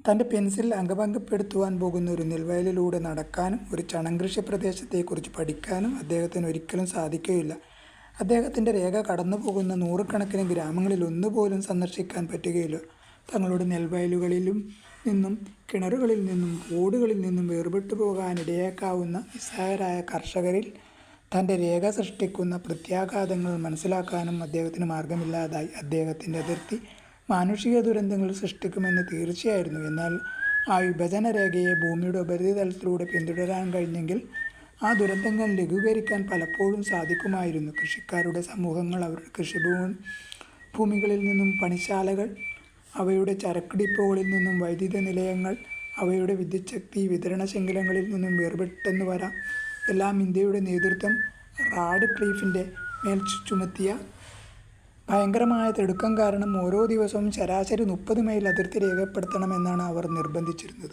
തന്റെ പെൻസിൽ അംഗഭംഗപ്പെടുത്തുവാൻ പോകുന്ന ഒരു നെൽവയലിലൂടെ നടക്കാനും ഒരു ചണംകൃഷി പ്രദേശത്തെക്കുറിച്ച് പഠിക്കാനും അദ്ദേഹത്തിന് ഒരിക്കലും സാധിക്കുകയില്ല. അദ്ദേഹത്തിന്റെ രേഖ കടന്നു പോകുന്ന നൂറുകണക്കിന് ഗ്രാമങ്ങളിൽ ഒന്നുപോലും സന്ദർശിക്കാൻ പറ്റുകയില്ല. തങ്ങളുടെ നെൽവയലുകളിലും നിന്നും കിണറുകളിൽ നിന്നും ഓടുകളിൽ നിന്നും വേർപെട്ടു പോകാനിടയാക്കാവുന്ന നിസ്സഹായരായ കർഷകരിൽ തന്റെ രേഖ സൃഷ്ടിക്കുന്ന പ്രത്യാഘാതങ്ങൾ മനസ്സിലാക്കാനും അദ്ദേഹത്തിന് മാർഗമില്ലാതായി അദ്ദേഹത്തിന്റെ അതിർത്തി മാനുഷിക ദുരന്തങ്ങൾ സൃഷ്ടിക്കുമെന്ന് തീർച്ചയായിരുന്നു. എന്നാൽ ആ വിഭജന രേഖയെ ഭൂമിയുടെ ഉപരിതലത്തിലൂടെ പിന്തുടരാൻ കഴിഞ്ഞെങ്കിൽ ആ ദുരന്തങ്ങൾ ലഘൂകരിക്കാൻ പലപ്പോഴും സാധിക്കുമായിരുന്നു. കൃഷിക്കാരുടെ സമൂഹങ്ങൾ അവരുടെ കൃഷിഭൂമി ഭൂമികളിൽ നിന്നും പണിശാലകൾ അവയുടെ ചരക്ക് ഡിപ്പോകളിൽ നിന്നും വൈദ്യുത നിലയങ്ങൾ അവയുടെ വിദ്യുച്ഛക്തി വിതരണ ശൃംഖലകളിൽ നിന്നും വേർപെട്ടെന്ന് വരാം എല്ലാം ഇന്ത്യയുടെ നേതൃത്വം റാഡ് ക്ലീഫിന്റെ മേൽ ചുമത്തിയ ഭയങ്കരമായ തിടുക്കം കാരണം ഓരോ ദിവസവും ശരാശരി മുപ്പത് മൈൽ അതിർത്തി രേഖപ്പെടുത്തണമെന്നാണ് അവർ നിർബന്ധിച്ചിരുന്നത്.